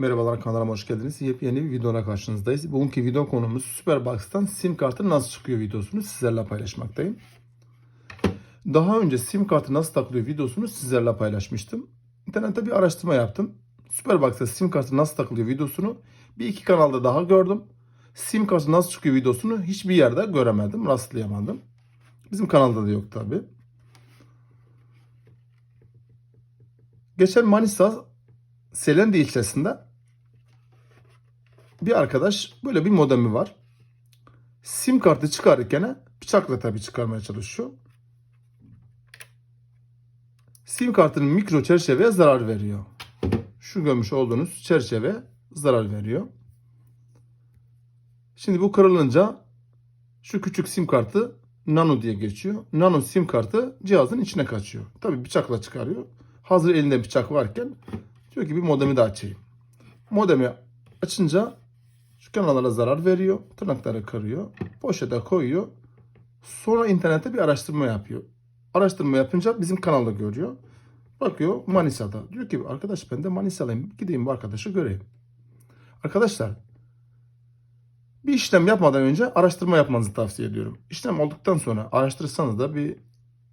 Merhabalar kanalıma hoş geldiniz. Yepyeni bir videoda karşınızdayız. Bugünkü video konumuz Superbox'tan sim kartı nasıl çıkıyor videosunu sizlerle paylaşmaktayım. Daha önce sim kartı nasıl takılıyor videosunu sizlerle paylaşmıştım. İnternette bir araştırma yaptım. Superbox'ta sim kartı nasıl takılıyor videosunu bir iki kanalda daha gördüm. Sim kartı nasıl çıkıyor videosunu hiçbir yerde göremedim, rastlayamadım. Bizim kanalda da yok tabi. Geçen Manisa Selendi ilçesinde bir arkadaş böyle bir modemi var. Sim kartı çıkarırken bıçakla tabii çıkarmaya çalışıyor. Sim kartının mikro çerçeveye zarar veriyor. Şu görmüş olduğunuz çerçeve zarar veriyor. Şimdi bu kırılınca şu küçük sim kartı nano diye geçiyor. Nano sim kartı cihazın içine kaçıyor. Tabii bıçakla çıkarıyor. Hazır elinde bıçak varken diyor ki bir modemi de açayım. Modemi açınca şu kanallara zarar veriyor. Tırnakları kırıyor. Poşete koyuyor. Sonra internette bir araştırma yapıyor. Araştırma yapınca bizim kanalda görüyor. Bakıyor Manisa'da. Diyor ki arkadaş ben de Manisa'lıyım. Gideyim bu arkadaşı göreyim. Arkadaşlar bir işlem yapmadan önce araştırma yapmanızı tavsiye ediyorum. İşlem olduktan sonra araştırırsanız da bir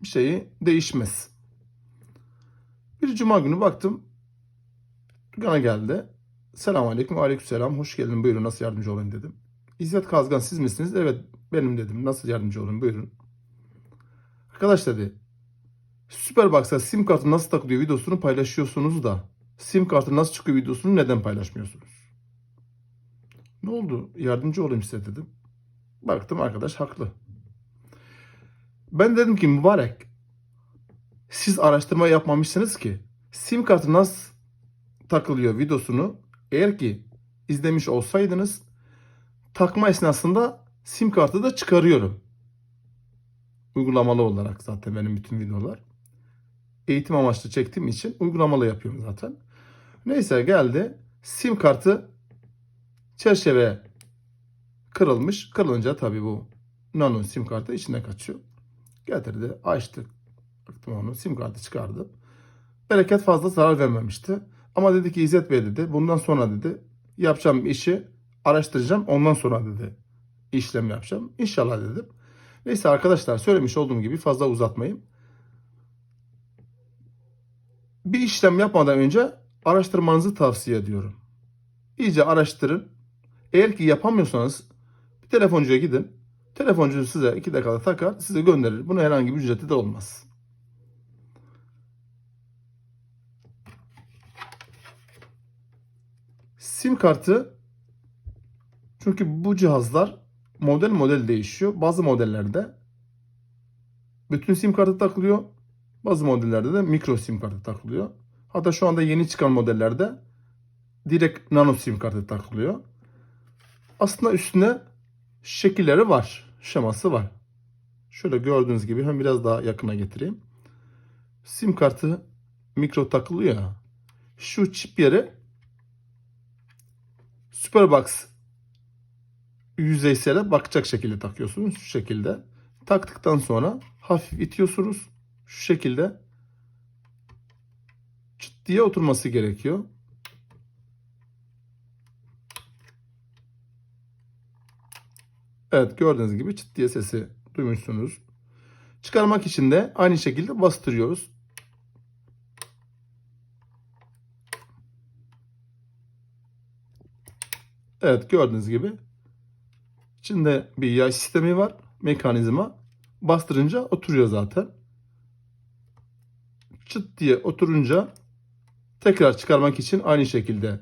şeyi değişmez. Bir cuma günü baktım. Dükkana geldi. Selamun aleyküm. Aleyküm selam. Hoş geldin. Buyurun nasıl yardımcı olayım dedim. İzzet Kazgan siz misiniz? Evet benim dedim. Nasıl yardımcı olayım? Buyurun. Arkadaş dedi. Superbox'a sim kartı nasıl takılıyor videosunu paylaşıyorsunuz da sim kartı nasıl çıkıyor videosunu neden paylaşmıyorsunuz? Ne oldu? Yardımcı olayım size dedim. Baktım arkadaş haklı. Ben dedim ki mübarek siz araştırma yapmamışsınız ki sim kartı nasıl takılıyor videosunu eğer ki izlemiş olsaydınız takma esnasında sim kartı da çıkarıyorum. Uygulamalı olarak zaten benim bütün videolar. Eğitim amaçlı çektiğim için uygulamalı yapıyorum zaten. Neyse geldi. Sim kartı çerçeve kırılmış. Kırılınca tabii bu nano sim kartı içine kaçıyor. Getirdi, açtık. Baktım onu, sim kartı çıkardı. Bereket fazla zarar vermemişti. Ama dedi ki İzzet Bey dedi, bundan sonra dedi yapacağım işi araştıracağım. Ondan sonra dedi işlem yapacağım. İnşallah dedim. Neyse arkadaşlar söylemiş olduğum gibi fazla uzatmayayım. Bir işlem yapmadan önce araştırmanızı tavsiye ediyorum. İyice araştırın. Eğer ki yapamıyorsanız bir telefoncuya gidin. Telefoncu size iki dakikada takar, size gönderir. Bunun herhangi bir ücreti de olmaz. Sim kartı çünkü bu cihazlar model model değişiyor. Bazı modellerde bütün sim kartı takılıyor. Bazı modellerde de mikro sim kartı takılıyor. Hatta şu anda yeni çıkan modellerde direkt nano sim kartı takılıyor. Aslında üstüne şekilleri var. Şeması var. Şöyle gördüğünüz gibi hem biraz daha yakına getireyim. Sim kartı mikro takılıyor. Şu çip yeri Superbox yüzeysele bakacak şekilde takıyorsunuz. Şu şekilde. Taktıktan sonra hafif itiyorsunuz. Şu şekilde çıt diye oturması gerekiyor. Evet gördüğünüz gibi çıt diye sesi duymuşsunuz. Çıkarmak için de aynı şekilde bastırıyoruz. Evet gördüğünüz gibi içinde bir yay sistemi var. Mekanizma. Bastırınca oturuyor zaten. Çıt diye oturunca tekrar çıkarmak için aynı şekilde